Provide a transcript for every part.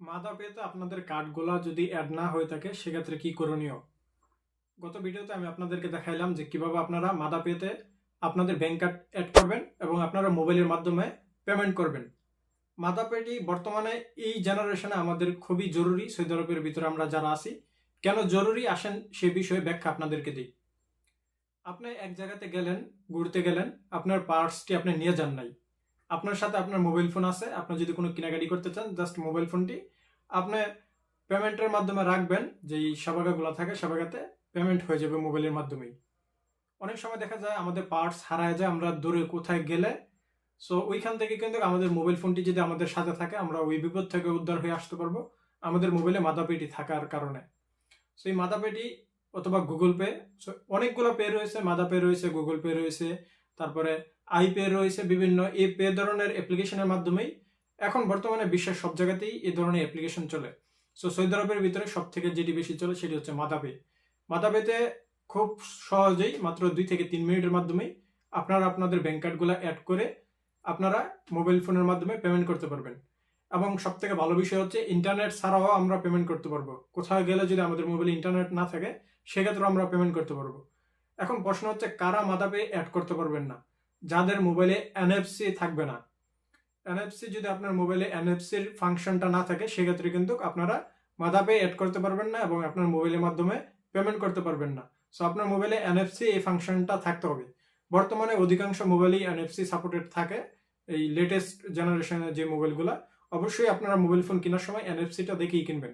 মাদা পেতে আপনাদের কার্ডগুলা যদি অ্যাড না হয়ে থাকে, সেক্ষেত্রে কি করণীয়? গত ভিডিওতে আমি আপনাদেরকে দেখাইলাম যে কীভাবে আপনারা মাদা পেতে আপনাদের ব্যাংক কার্ড অ্যাড করবেন এবং আপনারা মোবাইলের মাধ্যমে পেমেন্ট করবেন। মাদা পেটি বর্তমানে এই জেনারেশনে আমাদের খুবই জরুরি সৌদি আরবের ভিতরে আমরা যারা আছি, কেন জরুরি আসেন সে বিষয়ে ব্যাখ্যা আপনাদেরকে দিই। আপনি এক জায়গাতে গেলেন, ঘুরতে গেলেন, আপনার পার্সটি আপনি নিয়ে যান নাই। আপনার সাথে আপনার মোবাইল ফোন আছে, আপনি যদি কোনো কেনাকাটি করতে চান জাস্ট মোবাইল ফোনটি আপনি পেমেন্টের মাধ্যমে রাখবেন, যেই সাবাগাগুলো থাকে সাবাগাতে পেমেন্ট হয়ে যাবে মোবাইলের মাধ্যমেই। অনেক সময় দেখা যায় আমাদের পার্টস হারায় যায়, আমরা দূরে কোথায় গেলে সো ওইখান থেকে কিন্তু আমাদের মোবাইল ফোনটি যদি আমাদের সাথে থাকে, আমরা ওই বিপদ থেকে উদ্ধার হয়ে আসতে পারব, আমাদের মোবাইলে মাদাপেটি থাকার কারণে। সো এই মাদাপেটি অথবা গুগল পে সো অনেকগুলো পে রয়েছে মাদা পে রয়েছে গুগল পে রয়েছে, তারপরে আই পে রয়েছে বিভিন্ন এ পে ধরনের অ্যাপ্লিকেশনের মাধ্যমেই। এখন বর্তমানে বিশ্বের সব জায়গাতেই এই ধরনের অ্যাপ্লিকেশন চলে। সো সৌদি আরবের ভিতরে সব থেকে যেটি বেশি চলে সেটি হচ্ছে মাদাপে। মাদাপেতে খুব সহজেই মাত্র দুই থেকে তিন মিনিটের মাধ্যমেই আপনারা আপনাদের ব্যাংক কার্ডগুলো অ্যাড করে আপনারা মোবাইল ফোনের মাধ্যমে পেমেন্ট করতে পারবেন। এবং সব থেকে ভালো বিষয় হচ্ছে ইন্টারনেট ছাড়াও আমরা পেমেন্ট করতে পারব। কোথাও গেলে যদি আমাদের মোবাইলে ইন্টারনেট না থাকে সেক্ষেত্রে আমরা পেমেন্ট করতে পারব। এখন প্রশ্ন হচ্ছে, কারা মাদাপে অ্যাড করতে পারবেন না? যাদের মোবাইলে এনএফসি থাকবে না। এনএফসি যদি আপনার মোবাইলে এনএফসির ফাংশনটা না থাকে, সেক্ষেত্রে কিন্তু আপনারা মাদাপে অ্যাড করতে পারবেন না এবং আপনার মোবাইলের মাধ্যমে পেমেন্ট করতে পারবেন না। সো আপনার মোবাইলে এনএফসি এই ফাংশনটা থাকতে হবে। বর্তমানে অধিকাংশ মোবাইলেই এনএফসি সাপোর্টেড থাকে। এই লেটেস্ট জেনারেশনের যে মোবাইলগুলো অবশ্যই আপনারা মোবাইল ফোন কেনার সময় এনএফসিটা দেখেই কিনবেন।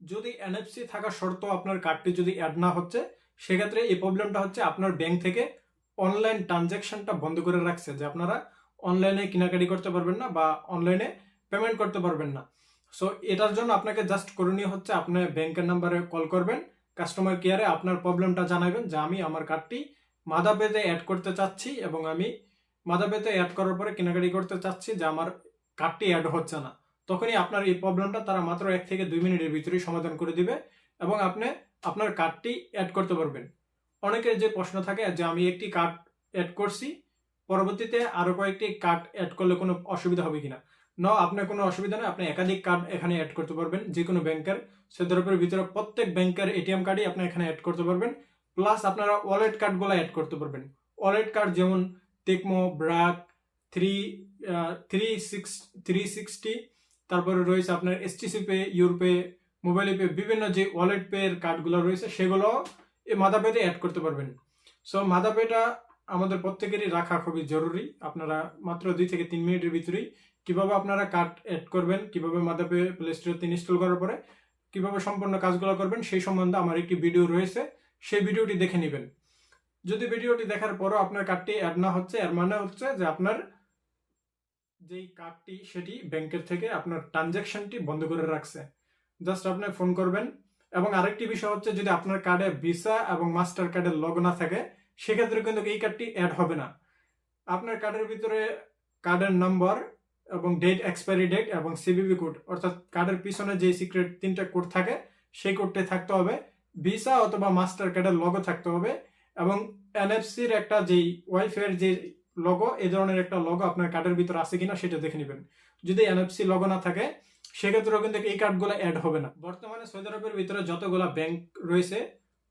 যদি এনএফসি থাকা শর্ত আপনার কার্ডটি যদি অ্যাড না হচ্ছে, সেক্ষেত্রে এই প্রবলেমটা হচ্ছে আপনার ব্যাংক থেকে অনলাইন ট্রানজ্যাকশনটা বন্ধ করে রাখছে যে আপনারা অনলাইনে কেনাকাটি করতে পারবেন না বা অনলাইনে পেমেন্ট করতে পারবেন না। সো এটার জন্য আপনাকে জাস্ট করণীয় হচ্ছে আপনি ব্যাংকের নাম্বারে কল করবেন কাস্টমার কেয়ারে আপনার প্রবলেমটা জানাবেন যে আমি আমার কার্ডটি মাদা পেতে অ্যাড করতে চাচ্ছি এবং আমি মাদা পেতে অ্যাড করার পরে কেনাকাটি করতে চাচ্ছি যে আমার কার্ডটি অ্যাড হচ্ছে না। তখনই আপনার এই প্রবলেমটা তারা মাত্র এক থেকে দুই মিনিটের ভিতরেই সমাধান করে দিবে এবং আপনি আপনার কার্ডটি অ্যাড করতে পারবেন। অনেকের যে প্রশ্ন থাকে যে আমি একটি কার্ড অ্যাড করছি, পরবর্তীতে আরও কয়েকটি কার্ড অ্যাড করলে কোনো অসুবিধা হবে কিনা? ন, আপনার কোনো অসুবিধা নেই আপনি একাধিক কার্ড এখানে অ্যাড করতে পারবেন যে কোনো ব্যাংকের সেদরপের ভিতরে প্রত্যেক ব্যাংকের এটিএম কার্ডই আপনি এখানে অ্যাড করতে পারবেন প্লাস আপনারা ওয়ালেট কার্ডগুলো অ্যাড করতে পারবেন। ওয়ালেট কার্ড যেমন টেকমো BRAC three three six three sixty তারপরে রয়েছে আপনার STC pay urpay mobile pay বিভিন্ন যে ওয়ালেট পে এর কার্ডগুলো রয়েছে, সেগুলো এই মাদা পেতে অ্যাড করতে পারবেন। সো মাদা পেটা আমাদের প্রত্যেকেরই রাখা খুবই জরুরি। আপনারা মাত্র দুই থেকে তিন মিনিটের ভিতরেই কীভাবে আপনারা কার্ড অ্যাড করবেন, কীভাবে মাদা পে প্লে স্টোরে ইনস্টল করার পরে কীভাবে সম্পূর্ণ কাজগুলো করবেন, সেই সম্বন্ধে আমার একটি ভিডিও রয়েছে। সেই ভিডিওটি দেখে নেবেন। যদি ভিডিওটি দেখার পরও আপনার কার্ডটি অ্যাড না হচ্ছে, এর মানে হচ্ছে যে আপনার যেই কার্ডটি সেটি ব্যাংকের থেকে আপনার ট্রানজ্যাকশনটি বন্ধ করে রাখছে। জাস্ট আপনি ফোন করবেন এবং আরেকটি বিষয় হচ্ছে যদি আপনার কার্ডে ভিসা এবং মাস্টার কার্ডের লগ না থাকে, সেক্ষেত্রে কিন্তু এই কার্ডটি অ্যাড হবে না। আপনার কার্ডের ভিতরে কার্ডের নম্বর এবং ডেট এক্সপায়ারি ডেট এবং সিবিবি কোড অর্থাৎ কার্ডের পিছনে যে সিক্রেট তিনটা কোড থাকে, সেই কোডটি থাকতে হবে। ভিসা অথবা মাস্টার কার্ডের লগো থাকতে হবে এবং এনএফসির একটা যেই ওয়াইফাইয়ের যে লগো এই ধরনের একটা লগো আপনার কার্ডের ভিতরে আছে কিনা সেটা দেখে নেবেন। যদি এনএফসি লগো না থাকে সেক্ষেত্রেও কিন্তু এই কার্ডগুলো অ্যাড হবে না। বর্তমানে সৌদি আরবের ভিতরে যতগুলো ব্যাংক রয়েছে,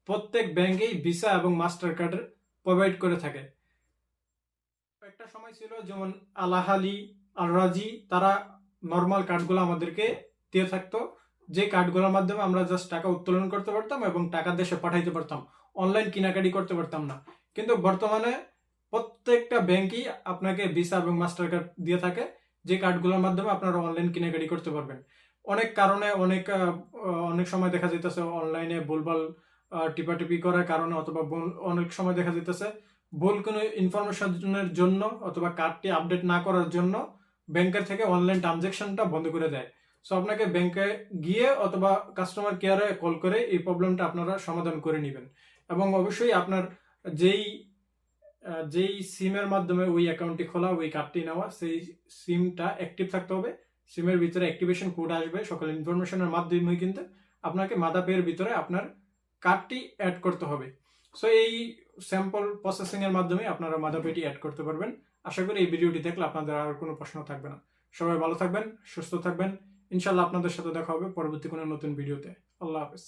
প্রত্যেক ব্যাংকেই ভিসা এবং মাস্টার কার্ড প্রোভাইড করে থাকে। একটা সময় ছিল যেমন আলাহালি আল রাজি তারা নর্মাল কার্ডগুলো আমাদেরকে দিয়ে থাকতো। যে কার্ডগুলোর মাধ্যমে আমরা জাস্ট টাকা উত্তোলন করতে পারতাম এবং টাকা দেশে পাঠাইতে পারতাম। অনলাইন কেনাকাটি করতে পারতাম না। কিন্তু বর্তমানে প্রত্যেকটা ব্যাংকই আপনাকে ভিসা এবং মাস্টার কার্ড দিয়ে থাকে। যে কার্ডগুলোর মাধ্যমে আপনারা অনলাইন কেনাকাটি করতে পারবেন। অনেক কারণে অনেক অনেক সময় দেখা যাইতেছে অনলাইনে ভুলভাল টিপাটিপি করার কারণে অথবা অনেক সময় দেখা যাইতেছে ভুল কোনো ইনফরমেশনের জন্য অথবা কার্ডটি আপডেট না করার জন্য ব্যাংকের থেকে অনলাইন ট্রানজ্যাকশনটা বন্ধ করে দেয়। সো আপনাকে ব্যাংকে গিয়ে অথবা কাস্টমার কেয়ারে কল করে এই প্রবলেমটা আপনারা সমাধান করে নেবেন। এবং অবশ্যই আপনার যেই যেই সিমের মাধ্যমে ওই অ্যাকাউন্টটি খোলা, ওই কার্ডটি নেওয়া, সেই সিমটা অ্যাক্টিভ থাকতে হবে। সিমের ভিতরে অ্যাক্টিভেশন কোড আসবে, সকল ইনফরমেশনের মাধ্যমে কিন্তু আপনাকে মাদা পেয়ের ভিতরে আপনার কার্ডটি অ্যাড করতে হবে। সো এই স্যাম্পল প্রসেসিং এর মাধ্যমে আপনারা মাদা পেটি অ্যাড করতে পারবেন। আশা করি এই ভিডিওটি দেখলে আপনাদের আর কোনো প্রশ্ন থাকবে না। সবাই ভালো থাকবেন, সুস্থ থাকবেন। ইনশাল্লাহ আপনাদের সাথে দেখা হবে পরবর্তী কোনো নতুন ভিডিওতে আল্লাহ হাফেজ।